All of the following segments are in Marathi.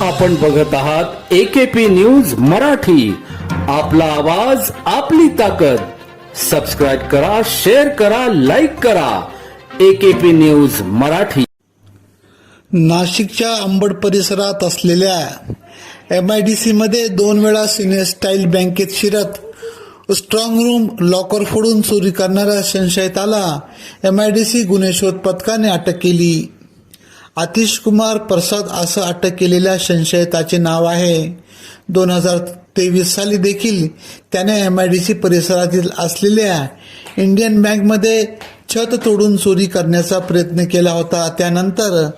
आपण बघत आहात एकेपी न्यूज मराठी. आपला आवाज आपली ताकद. सबस्क्राईब करा शेअर करा लाईक करा. AKP news Marathi. नाशिकच्या अंबड परिसरात असलेल्या एम आय डी सीमध्ये दोन वेळा सिनियर स्टाईल बँकेत शिरत स्ट्रॉंग रूम लॉकर फोडून चोरी करणाऱ्या संशयिताला एम आय डी सी गुन्हे शोध पथकाने अटक केली. आतिश कुमार प्रसाद असं अटक केलेल्या संशयिताचे नाव आहे. दोन हजार तेवीस साली देखील त्याने एम आय डी सी परिसरातील असलेल्या इंडियन बँकमध्ये छत तोडून चोरी करण्याचा प्रयत्न केला होता. त्यानंतर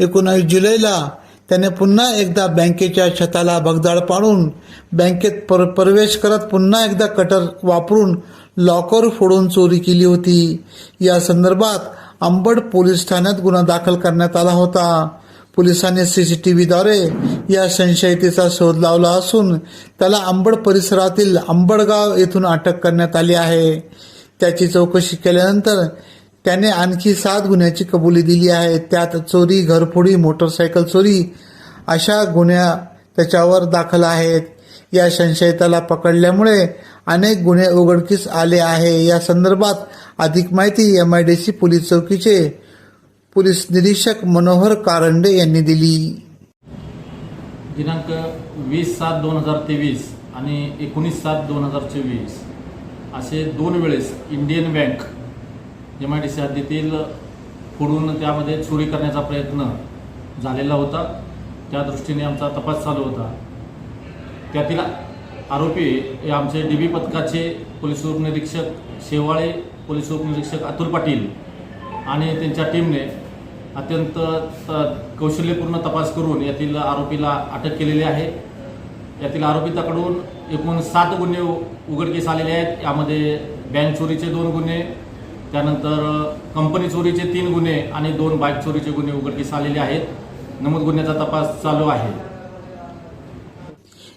एकोणावीस जुलैला त्याने पुन्हा एकदा बँकेच्या छताला भगदाड पाडून बँकेत पर प्रवेश करत पुन्हा एकदा कटर वापरून लॉकर फोडून चोरी केली होती. या संदर्भात अंबड पोलीस ठाण्यात गुन्हा दाखल करण्यात आला होता. पोलिसांनी सीसीटीव्हीद्वारे या संशयितेचा शोध लावला असून त्याला अंबड परिसरातील अंबडगाव येथून अटक करण्यात आली आहे. त्याची चौकशी केल्यानंतर त्याने आणखी सात गुन्ह्याची कबुली दिली आहे. त्यात चोरी घरफोडी मोटरसायकल चोरी अशा गुन्ह्या त्याच्यावर दाखल आहेत. या संशयिताला पकडल्यामुळे अनेक गुन्हे उघडकीस आले आहे. या संदर्भात अधिक माहिती M I D C police चौकीचे police निरीक्षक मनोहर कारंडे यांनी दिली. दिनांक वीस सात दोन हजार तेवीस आणि एकोणीस सात दोन हजार चोवीस असे दोन वेळेस Indian bank M I D C हद्दीतील फोडून त्यामध्ये चोरी करण्याचा प्रयत्न झालेला होता. त्या दृष्टीने आमचा तपास चालू होता. त्यातील आरोपी हे आमचे डी बी पथकाचे पोलीस उपनिरीक्षक शेवाळे पोलीस उपनिरीक्षक अतुल पाटील आणि त्यांच्या टीमने अत्यंत कौशल्यपूर्ण तपास करून यातील आरोपीला अटक केलेली आहे. यातील आरोपिताकडून एकूण सात गुन्हे उ- उघडकीस आलेले आहेत. यामध्ये बँक चोरीचे दोन गुन्हे त्यानंतर कंपनी चोरीचे तीन गुन्हे आणि दोन बाईक चोरीचे गुन्हे उघडकीस आलेले आहेत. नमूद गुन्ह्याचा तपास चालू आहे.